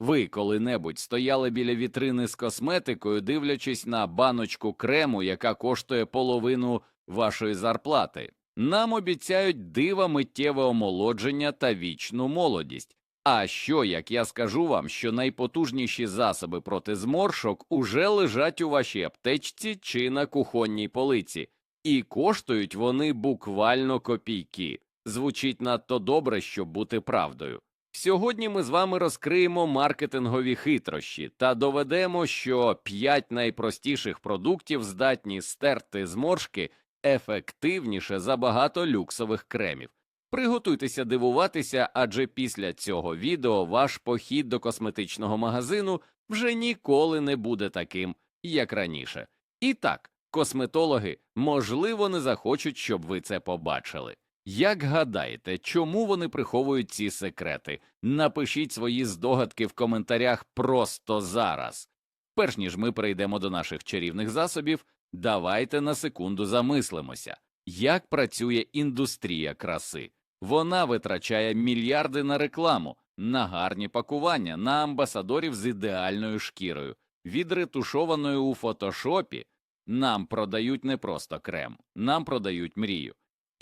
Ви коли-небудь стояли біля вітрини з косметикою, дивлячись на баночку крему, яка коштує половину вашої зарплати. Нам обіцяють дива миттєве омолодження та вічну молодість. А що, як я скажу вам, що найпотужніші засоби проти зморшок уже лежать у вашій аптечці чи на кухонній полиці, і коштують вони буквально копійки. Звучить надто добре, щоб бути правдою. Сьогодні ми з вами розкриємо маркетингові хитрощі та доведемо, що 5 найпростіших продуктів здатні стерти зморшки ефективніше за багато люксових кремів. Приготуйтеся дивуватися, адже після цього відео ваш похід до косметичного магазину вже ніколи не буде таким, як раніше. І так, косметологи, можливо, не захочуть, щоб ви це побачили. Як гадаєте, чому вони приховують ці секрети? Напишіть свої здогадки в коментарях просто зараз. Перш ніж ми перейдемо до наших чарівних засобів, давайте на секунду замислимося, як працює індустрія краси. Вона витрачає мільярди на рекламу, на гарні пакування, на амбасадорів з ідеальною шкірою, відретушованою у фотошопі. Нам продають не просто крем, нам продають мрію.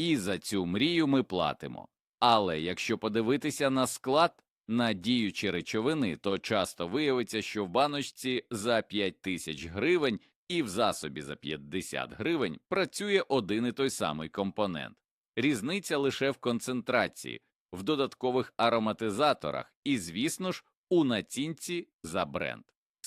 І за цю мрію ми платимо. Але якщо подивитися на склад на діючі речовини, то часто виявиться, що в баночці за 5 тисяч гривень і в засобі за 50 гривень працює один і той самий компонент. Різниця лише в концентрації, в додаткових ароматизаторах і, звісно ж, у націнці за бренд.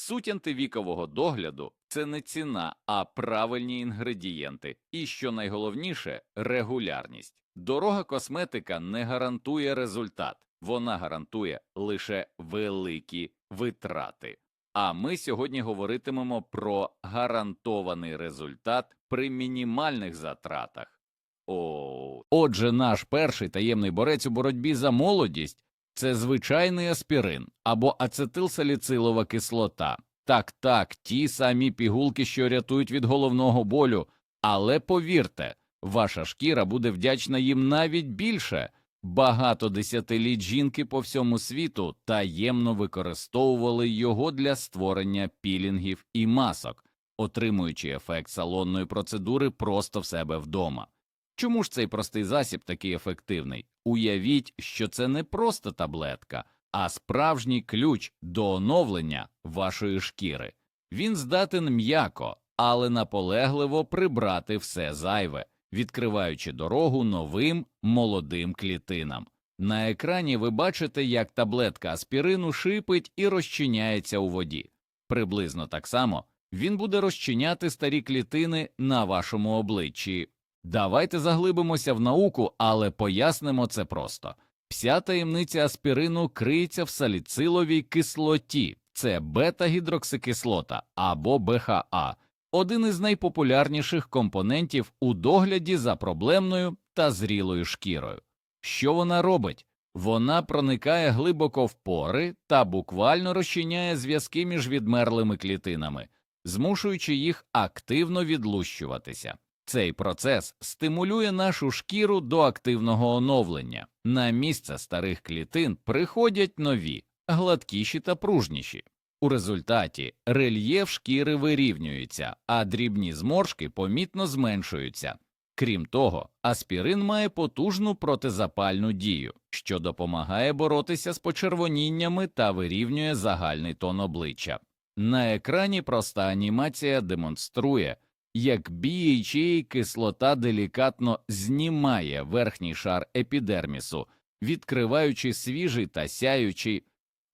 Суть антивікового догляду це не ціна, а правильні інгредієнти, і що найголовніше регулярність. Дорога косметика не гарантує результат, вона гарантує лише великі витрати. А ми сьогодні говоритимемо про гарантований результат при мінімальних затратах. О, отже, наш перший таємний борець у боротьбі за молодість це звичайний аспірин або ацетилсаліцилова кислота. Так, так, ті самі пігулки, що рятують від головного болю, але повірте, ваша шкіра буде вдячна їм навіть більше. Багато десятиліть жінки по всьому світу таємно використовували його для створення пілінгів і масок, отримуючи ефект салонної процедури просто в себе вдома. Чому ж цей простий засіб такий ефективний? Уявіть, що це не просто таблетка, а справжній ключ до оновлення вашої шкіри. Він здатен м'яко, але наполегливо прибрати все зайве, відкриваючи дорогу новим молодим клітинам. На екрані ви бачите, як таблетка аспірину шипить і розчиняється у воді. Приблизно так само він буде розчиняти старі клітини на вашому обличчі. Давайте заглибимося в науку, але пояснимо це просто. Вся таємниця аспірину криється в саліциловій кислоті, це бета-гідроксикислота або БХА, один із найпопулярніших компонентів у догляді за проблемною та зрілою шкірою. Що вона робить? Вона проникає глибоко в пори та буквально розчиняє зв'язки між відмерлими клітинами, змушуючи їх активно відлущуватися. Цей процес стимулює нашу шкіру до активного оновлення. На місце старих клітин приходять нові, гладкіші та пружніші. У результаті рельєф шкіри вирівнюється, а дрібні зморшки помітно зменшуються. Крім того, аспірин має потужну протизапальну дію, що допомагає боротися з почервоніннями та вирівнює загальний тон обличчя. На екрані проста анімація демонструє, як BHA кислота делікатно знімає верхній шар епідермісу, відкриваючи свіжий та сяючий.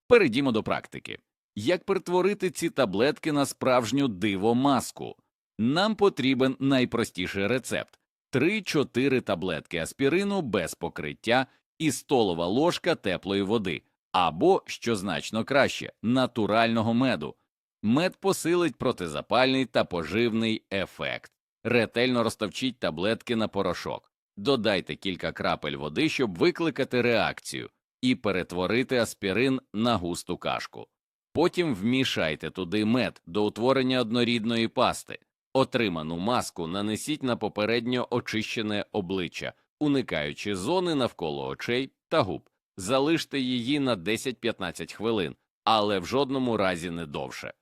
Перейдімо до практики. Як перетворити ці таблетки на справжню дивомаску? Нам потрібен найпростіший рецепт: 3-4 таблетки аспірину без покриття і столова ложка теплої води, або, що значно краще, натурального меду. Мед посилить протизапальний та поживний ефект. Ретельно розтовчіть таблетки на порошок, додайте кілька крапель води, щоб викликати реакцію, і перетворити аспірин на густу кашку. Потім вмішайте туди мед до утворення однорідної пасти. Отриману маску нанесіть на попередньо очищене обличчя, уникаючи зони навколо очей та губ. Залиште її на 10-15 хвилин, але в жодному разі не довше.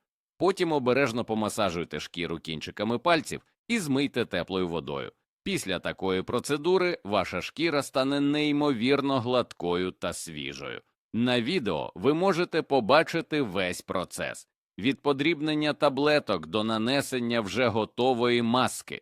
Потім обережно помасажуйте шкіру кінчиками пальців і змийте теплою водою. Після такої процедури ваша шкіра стане неймовірно гладкою та свіжою. На відео ви можете побачити весь процес від подрібнення таблеток до нанесення вже готової маски.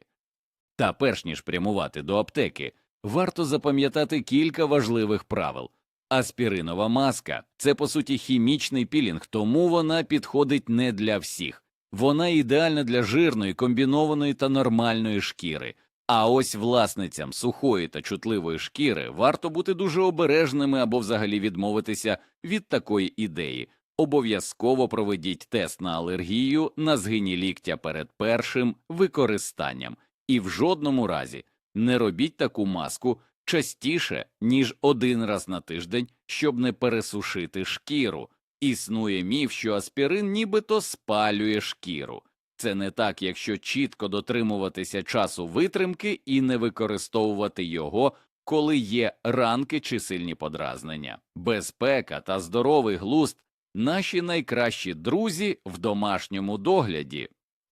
Та перш ніж прямувати до аптеки, варто запам'ятати кілька важливих правил. Аспіринова маска це по суті хімічний пілінг, тому вона підходить не для всіх. Вона ідеальна для жирної, комбінованої та нормальної шкіри. А ось власницям сухої та чутливої шкіри варто бути дуже обережними або взагалі відмовитися від такої ідеї. Обов'язково проведіть тест на алергію на згині ліктя перед першим використанням, і в жодному разі не робіть таку маску частіше, ніж один раз на тиждень, щоб не пересушити шкіру. Існує міф, що аспірин нібито спалює шкіру. Це не так, якщо чітко дотримуватися часу витримки і не використовувати його, коли є ранки чи сильні подразнення. Безпека та здоровий глузд наші найкращі друзі в домашньому догляді.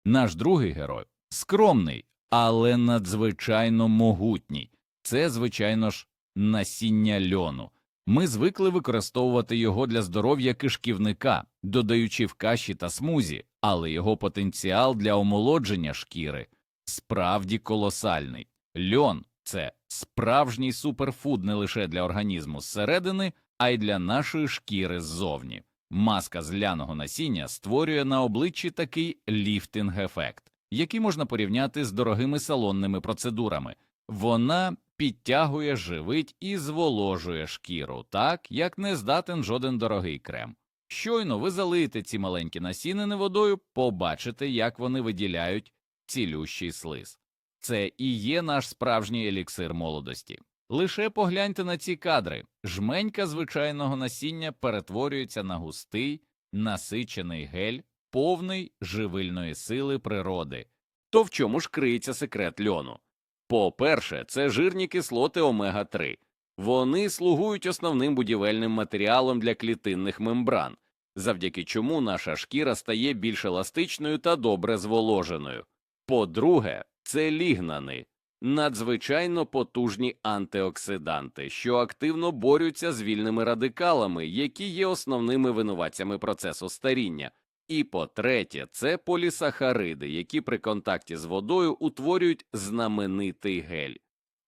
Наш другий герой скромний, але надзвичайно могутній. Це, звичайно ж, насіння льону. Ми звикли використовувати його для здоров'я кишківника, додаючи в каші та смузі, але його потенціал для омолодження шкіри справді колосальний. Льон це справжній суперфуд не лише для організму зсередини, а й для нашої шкіри ззовні. Маска з ляного насіння створює на обличчі такий ліфтинг-ефект, який можна порівняти з дорогими салонними процедурами. Вона підтягує, живить і зволожує шкіру, так як не здатен жоден дорогий крем. Щойно ви залиєте ці маленькі насінини водою, побачите, як вони виділяють цілющий слиз. Це і є наш справжній еліксир молодості. Лише погляньте на ці кадри. Жменька звичайного насіння перетворюється на густий, насичений гель, повний живильної сили природи. То в чому ж криється секрет льону? По-перше, це жирні кислоти омега 3 Вони слугують основним будівельним матеріалом для клітинних мембран, завдяки чому наша шкіра стає більш еластичною та добре зволоженою. По-друге, це лігнани надзвичайно потужні антиоксиданти, що активно борються з вільними радикалами, які є основними винуватцями процесу старіння. І по-третє, це полісахариди, які при контакті з водою утворюють знаменитий гель.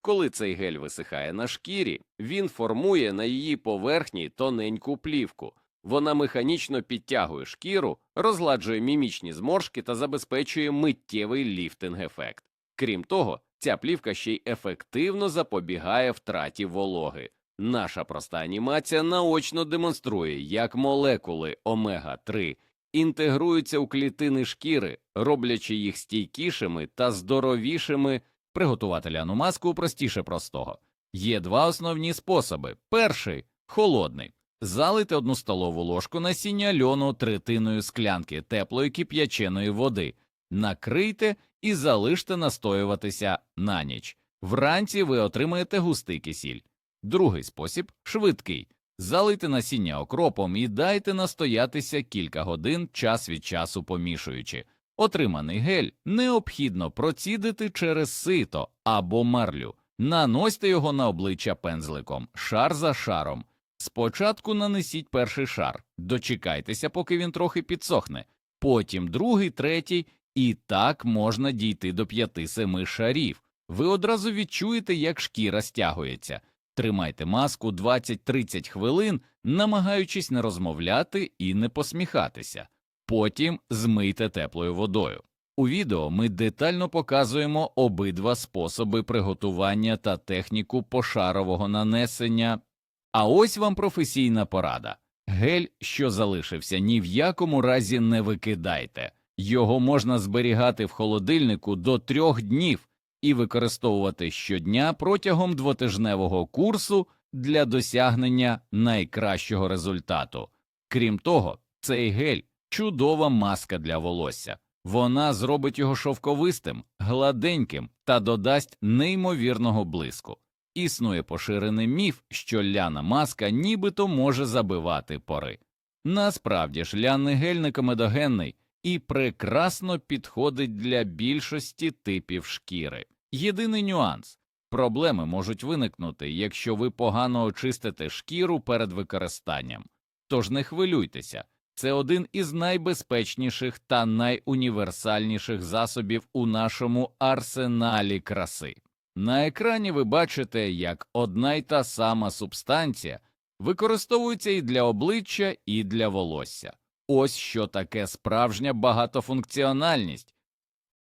Коли цей гель висихає на шкірі, він формує на її поверхні тоненьку плівку. Вона механічно підтягує шкіру, розгладжує мімічні зморшки та забезпечує миттєвий ліфтинг-ефект. Крім того, ця плівка ще й ефективно запобігає втраті вологи. Наша проста анімація наочно демонструє, як молекули омега 3 інтегруються у клітини шкіри, роблячи їх стійкішими та здоровішими. Приготувати ляну маску простіше простого. Є два основні способи. Перший холодний. Залийте одну столову ложку насіння льону третиною склянки теплої кип'яченої води, накрийте і залиште настоюватися на ніч. Вранці ви отримаєте густий кисіль. Другий спосіб швидкий. Залийте насіння окропом і дайте настоятися кілька годин час від часу помішуючи. Отриманий гель необхідно процідити через сито або марлю, наносьте його на обличчя пензликом, шар за шаром. Спочатку нанесіть перший шар, дочекайтеся, поки він трохи підсохне, потім другий, третій, і так можна дійти до п'яти-семи шарів. Ви одразу відчуєте, як шкіра стягується. Тримайте маску 20-30 хвилин, намагаючись не розмовляти і не посміхатися. Потім змийте теплою водою. У відео ми детально показуємо обидва способи приготування та техніку пошарового нанесення. А ось вам професійна порада. Гель, що залишився, ні в якому разі не викидайте. Його можна зберігати в холодильнику до трьох днів і використовувати щодня протягом двотижневого курсу для досягнення найкращого результату. Крім того, цей гель чудова маска для волосся. Вона зробить його шовковистим, гладеньким та додасть неймовірного блиску. Існує поширений міф, що ляна маска нібито може забивати пори. Насправді ж ляний гель не і прекрасно підходить для більшості типів шкіри. Єдиний нюанс проблеми можуть виникнути, якщо ви погано очистите шкіру перед використанням. Тож не хвилюйтеся, це один із найбезпечніших та найуніверсальніших засобів у нашому арсеналі краси. На екрані ви бачите, як одна й та сама субстанція використовується і для обличчя, і для волосся. Ось що таке справжня багатофункціональність.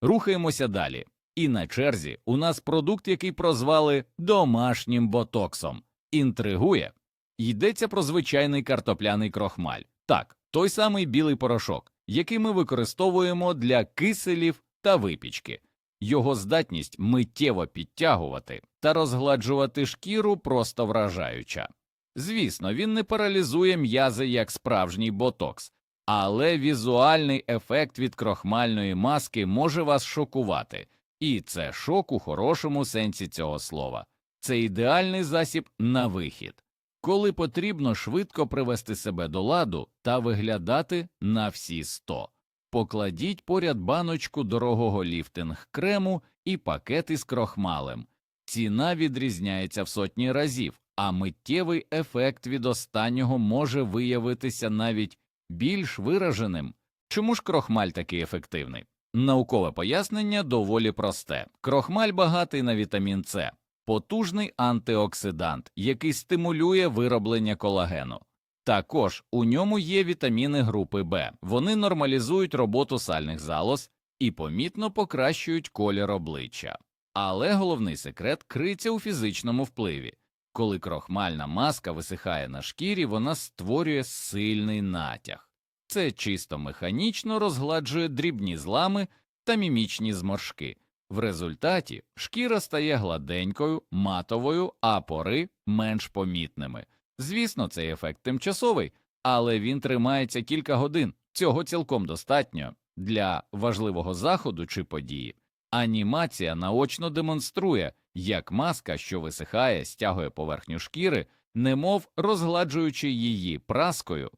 Рухаємося далі. І на черзі у нас продукт, який прозвали домашнім ботоксом. Інтригує. Йдеться про звичайний картопляний крохмаль. Так, той самий білий порошок, який ми використовуємо для киселів та випічки. Його здатність миттєво підтягувати та розгладжувати шкіру просто вражаюча. Звісно, він не паралізує м'язи як справжній ботокс, але візуальний ефект від крохмальної маски може вас шокувати, і це шок у хорошому сенсі цього слова. Це ідеальний засіб на вихід, коли потрібно швидко привести себе до ладу та виглядати на всі 100. Покладіть поряд баночку дорогого ліфтинг крему і пакет із крохмалем. Ціна відрізняється в сотні разів, а миттєвий ефект від останнього може виявитися навіть більш вираженим. Чому ж крохмаль такий ефективний? Наукове пояснення доволі просте. Крохмаль багатий на вітамін С, потужний антиоксидант, який стимулює вироблення колагену. Також у ньому є вітаміни групи Б. Вони нормалізують роботу сальних залоз і помітно покращують колір обличчя. Але головний секрет криється у фізичному впливі. Коли крохмальна маска висихає на шкірі, вона створює сильний натяг. Це чисто механічно розгладжує дрібні злами та мімічні зморшки. В результаті шкіра стає гладенькою, матовою, а пори менш помітними. Звісно, цей ефект тимчасовий, але він тримається кілька годин. Цього цілком достатньо для важливого заходу чи події. Анімація наочно демонструє, як маска, що висихає, стягує поверхню шкіри, немов розгладжуючи її праскою.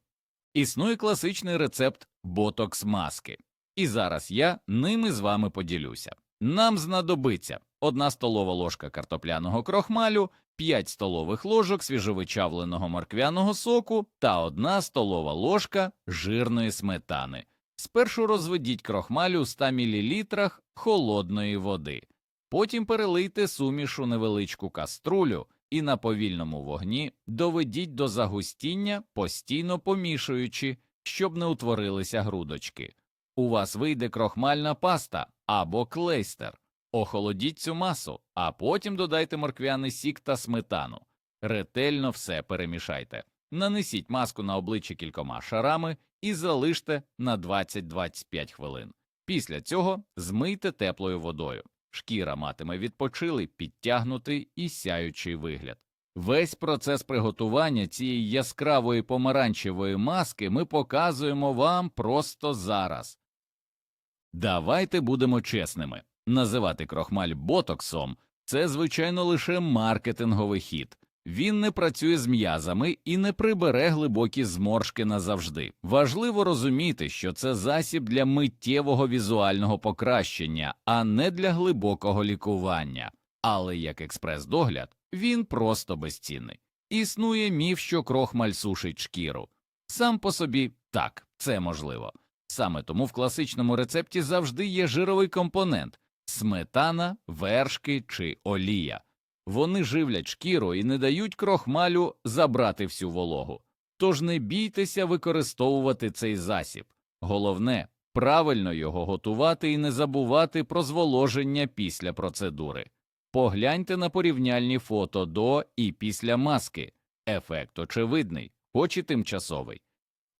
Існує класичний рецепт ботокс маски, і зараз я ними з вами поділюся. Нам знадобиться 1 столова ложка картопляного крохмалю, 5 столових ложок свіжовичавленого морквяного соку та 1 столова ложка жирної сметани. Спершу розведіть крохмаль у 100 мл холодної води, потім перелийте суміш у невеличку каструлю і на повільному вогні доведіть до загустіння, постійно помішуючи, щоб не утворилися грудочки. У вас вийде крохмальна паста або клейстер. Охолодіть цю масу, а потім додайте морквяний сік та сметану. Ретельно все перемішайте. Нанесіть маску на обличчя кількома шарами і залиште на 20-25 хвилин. Після цього змийте теплою водою. Шкіра матиме відпочилий, підтягнутий і сяючий вигляд. Весь процес приготування цієї яскравої помаранчевої маски ми показуємо вам просто зараз. Давайте будемо чесними. Називати крохмаль ботоксом це, звичайно, лише маркетинговий хід. Він не працює з м'язами і не прибере глибокі зморшки назавжди. Важливо розуміти, що це засіб для миттєвого візуального покращення, а не для глибокого лікування. Але як експрес-догляд він просто безцінний. Існує міф, що крохмаль сушить шкіру. Сам по собі так, це можливо. Саме тому в класичному рецепті завжди є жировий компонент сметана, вершки чи олія. Вони живлять шкіру і не дають крохмалю забрати всю вологу. Тож не бійтеся використовувати цей засіб. Головне правильно його готувати і не забувати про зволоження після процедури. Погляньте на порівняльні фото до і після маски. Ефект очевидний, хоч і тимчасовий.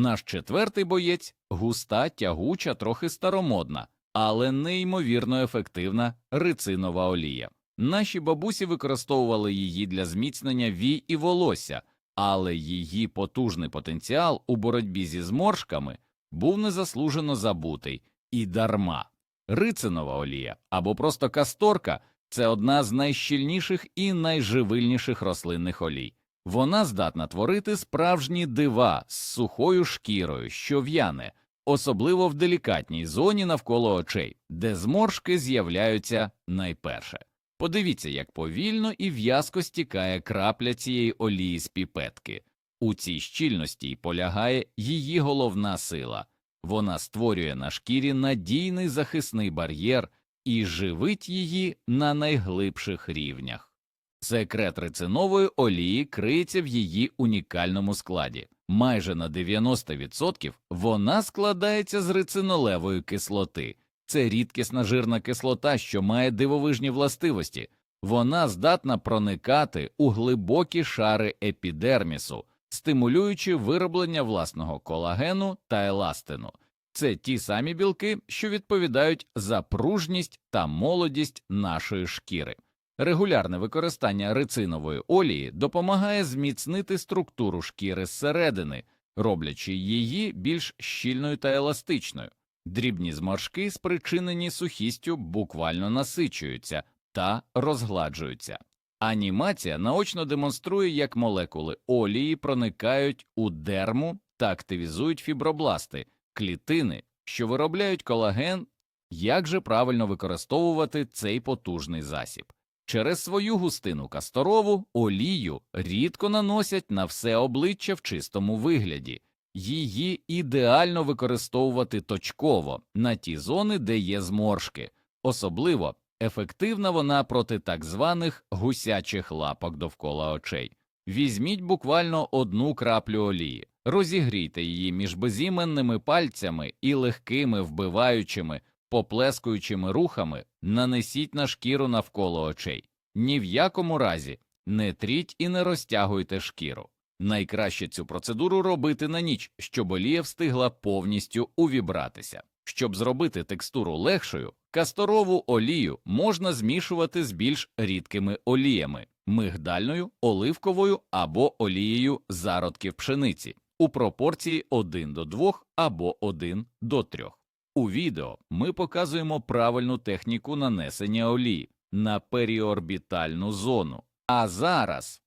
Наш четвертий боєць густа, тягуча, трохи старомодна, але неймовірно ефективна рицинова олія. Наші бабусі використовували її для зміцнення вій і волосся, але її потужний потенціал у боротьбі зі зморшками був незаслужено забутий і дарма. Рицинова олія або просто касторка це одна з найщільніших і найживильніших рослинних олій. Вона здатна творити справжні дива з сухою шкірою, що в'яне, особливо в делікатній зоні навколо очей, де зморшки з'являються найперше. Подивіться, як повільно і в'язко стікає крапля цієї олії з піпетки. У цій щільності й полягає її головна сила. Вона створює на шкірі надійний захисний бар'єр і живить її на найглибших рівнях. Секрет рицинової олії криється в її унікальному складі. Майже на 90% вона складається з рицинолевої кислоти. Це рідкісна жирна кислота, що має дивовижні властивості. Вона здатна проникати у глибокі шари епідермісу, стимулюючи вироблення власного колагену та еластину. Це ті самі білки, що відповідають за пружність та молодість нашої шкіри. Регулярне використання рицинової олії допомагає зміцнити структуру шкіри зсередини, роблячи її більш щільною та еластичною. Дрібні зморшки, спричинені сухістю, буквально насичуються та розгладжуються. Анімація наочно демонструє, як молекули олії проникають у дерму та активізують фібробласти, клітини, що виробляють колаген, як же правильно використовувати цей потужний засіб. Через свою густину касторову олію рідко наносять на все обличчя в чистому вигляді, її ідеально використовувати точково на ті зони, де є зморшки, особливо ефективна вона проти так званих гусячих лапок довкола очей. Візьміть буквально одну краплю олії, розігрійте її між безіменними пальцями і легкими вбиваючими, поплескуючими рухами нанесіть на шкіру навколо очей. Ні в якому разі не тріть і не розтягуйте шкіру. Найкраще цю процедуру робити на ніч, щоб олія встигла повністю увібратися. Щоб зробити текстуру легшою, касторову олію можна змішувати з більш рідкими оліями мигдальною, оливковою або олією зародків пшениці у пропорції 1 до 2 або 1 до 3. У відео ми показуємо правильну техніку нанесення олії на періорбітальну зону. А зараз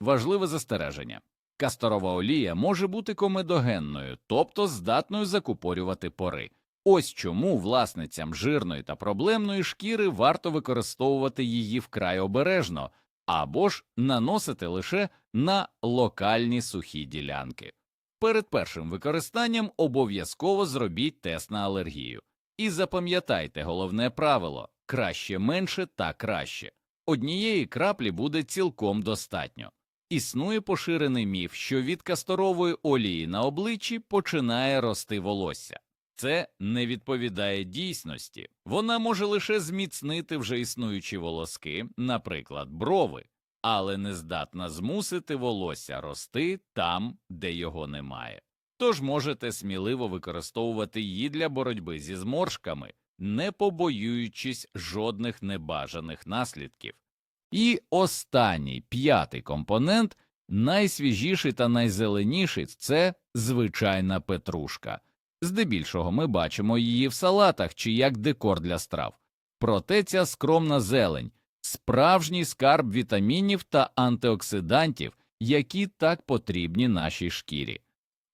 важливе застереження. Касторова олія може бути комедогенною, тобто здатною закупорювати пори. Ось чому власницям жирної та проблемної шкіри варто використовувати її вкрай обережно або ж наносити лише на локальні сухі ділянки. Перед першим використанням обов'язково зробіть тест на алергію. І запам'ятайте головне правило краще менше та краще. Однієї краплі буде цілком достатньо. Існує поширений міф, що від касторової олії на обличчі починає рости волосся. Це не відповідає дійсності. Вона може лише зміцнити вже існуючі волоски, наприклад, брови, але не здатна змусити волосся рости там, де його немає. Тож можете сміливо використовувати її для боротьби зі зморшками, не побоюючись жодних небажаних наслідків. І останній п'ятий компонент, найсвіжіший та найзеленіший це звичайна петрушка. Здебільшого ми бачимо її в салатах чи як декор для страв. Проте ця скромна зелень справжній скарб вітамінів та антиоксидантів, які так потрібні нашій шкірі.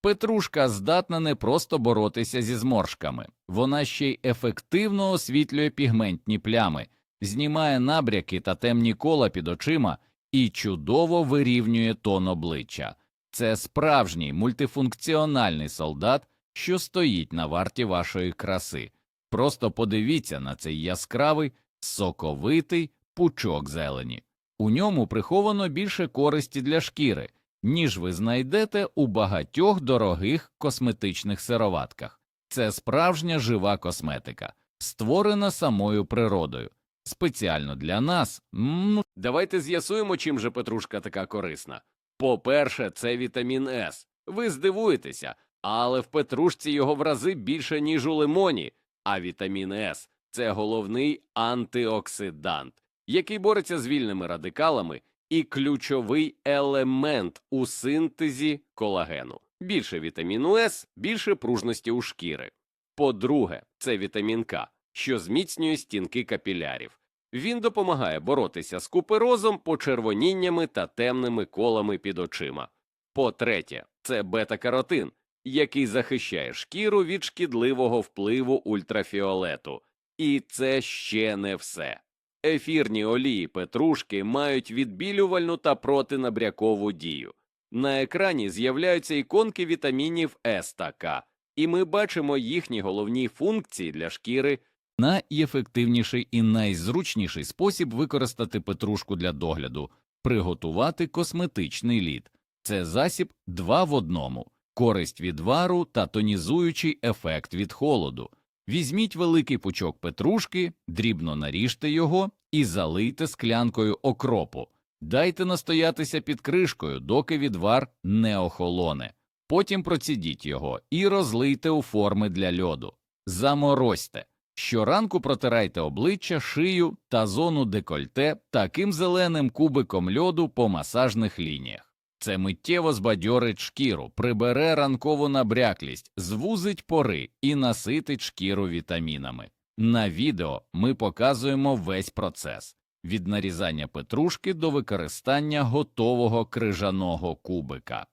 Петрушка здатна не просто боротися зі зморшками, вона ще й ефективно освітлює пігментні плями, знімає набряки та темні кола під очима і чудово вирівнює тон обличчя. Це справжній мультифункціональний солдат, що стоїть на варті вашої краси. Просто подивіться на цей яскравий, соковитий пучок зелені. У ньому приховано більше користі для шкіри, ніж ви знайдете у багатьох дорогих косметичних сироватках. Це справжня жива косметика, створена самою природою. Спеціально для нас. М, Давайте з'ясуємо, чим же петрушка така корисна. По-перше, це вітамін С. Ви здивуєтеся, але в петрушці його в рази більше, ніж у лимоні, а вітамін С це головний антиоксидант, який бореться з вільними радикалами і ключовий елемент у синтезі колагену. Більше вітаміну С, більше пружності у шкіри. По-друге, це вітамін К, що зміцнює стінки капілярів. Він допомагає боротися з куперозом, почервоніннями та темними колами під очима. По-третє, це бета-каротин, який захищає шкіру від шкідливого впливу ультрафіолету. І це ще не все. Ефірні олії петрушки мають відбілювальну та протинабрякову дію. На екрані з'являються іконки вітамінів С та К, і ми бачимо їхні головні функції для шкіри Найефективніший і найзручніший спосіб використати петрушку для догляду приготувати косметичний лід. Це засіб два в одному, користь від вару та тонізуючий ефект від холоду. Візьміть великий пучок петрушки, дрібно наріжте його і залийте склянкою окропу. Дайте настоятися під кришкою, доки відвар не охолоне. Потім процідіть його і розлийте у форми для льоду. Заморозьте. Щоранку протирайте обличчя, шию та зону декольте таким зеленим кубиком льоду по масажних лініях. Це миттєво збадьорить шкіру, прибере ранкову набряклість, звузить пори і наситить шкіру вітамінами. На відео ми показуємо весь процес від нарізання петрушки до використання готового крижаного кубика.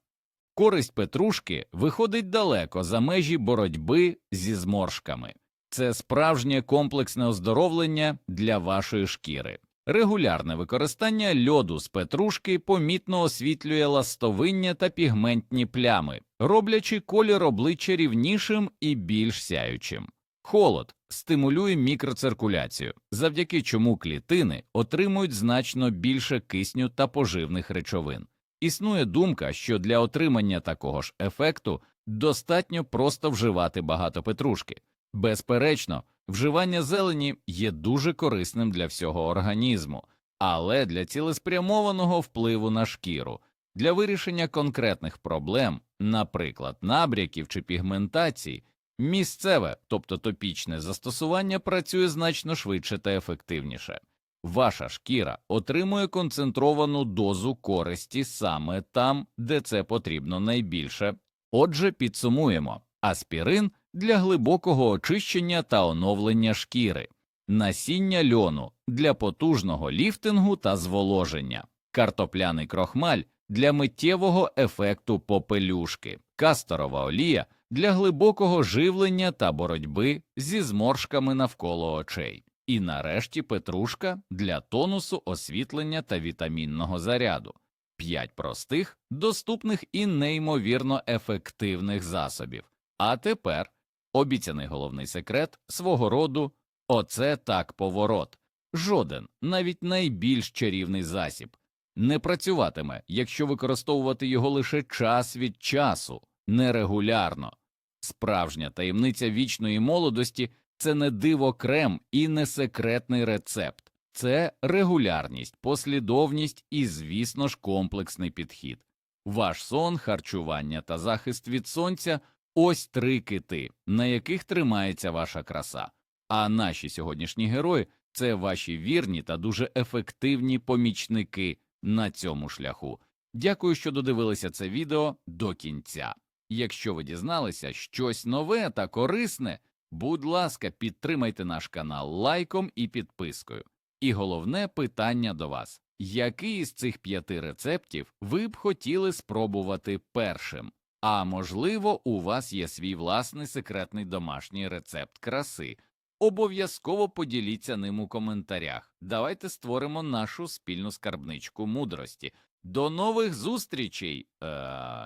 Користь петрушки виходить далеко за межі боротьби зі зморшками. Це справжнє комплексне оздоровлення для вашої шкіри. Регулярне використання льоду з петрушки помітно освітлює ластовиння та пігментні плями, роблячи колір обличчя рівнішим і більш сяючим. Холод стимулює мікроциркуляцію, завдяки чому клітини отримують значно більше кисню та поживних речовин. Існує думка, що для отримання такого ж ефекту достатньо просто вживати багато петрушки. Безперечно, вживання зелені є дуже корисним для всього організму, але для цілеспрямованого впливу на шкіру, для вирішення конкретних проблем, наприклад, набряків чи пігментацій, місцеве, тобто топічне застосування працює значно швидше та ефективніше. Ваша шкіра отримує концентровану дозу користі саме там, де це потрібно найбільше. Отже, підсумуємо аспірин для глибокого очищення та оновлення шкіри, насіння льону для потужного ліфтингу та зволоження, картопляний крохмаль для миттєвого ефекту попелюшки, касторова олія для глибокого живлення та боротьби зі зморшками навколо очей. І нарешті петрушка для тонусу, освітлення та вітамінного заряду. П'ять простих, доступних і неймовірно ефективних засобів. А тепер обіцяний головний секрет свого роду оце так поворот. Жоден, навіть найбільш чарівний засіб, не працюватиме, якщо використовувати його лише час від часу, нерегулярно. Справжня таємниця вічної молодості це не диво крем і не секретний рецепт, це регулярність, послідовність і, звісно ж, комплексний підхід. Ваш сон, харчування та захист від сонця ось три кити, на яких тримається ваша краса. А наші сьогоднішні герої це ваші вірні та дуже ефективні помічники на цьому шляху. Дякую, що додивилися це відео до кінця. Якщо ви дізналися щось нове та корисне, будь ласка, підтримайте наш канал лайком і підпискою. І головне питання до вас: який із цих п'яти рецептів ви б хотіли спробувати першим? А можливо, у вас є свій власний секретний домашній рецепт краси. Обов'язково поділіться ним у коментарях. Давайте створимо нашу спільну скарбничку мудрості. До нових зустрічей! Е...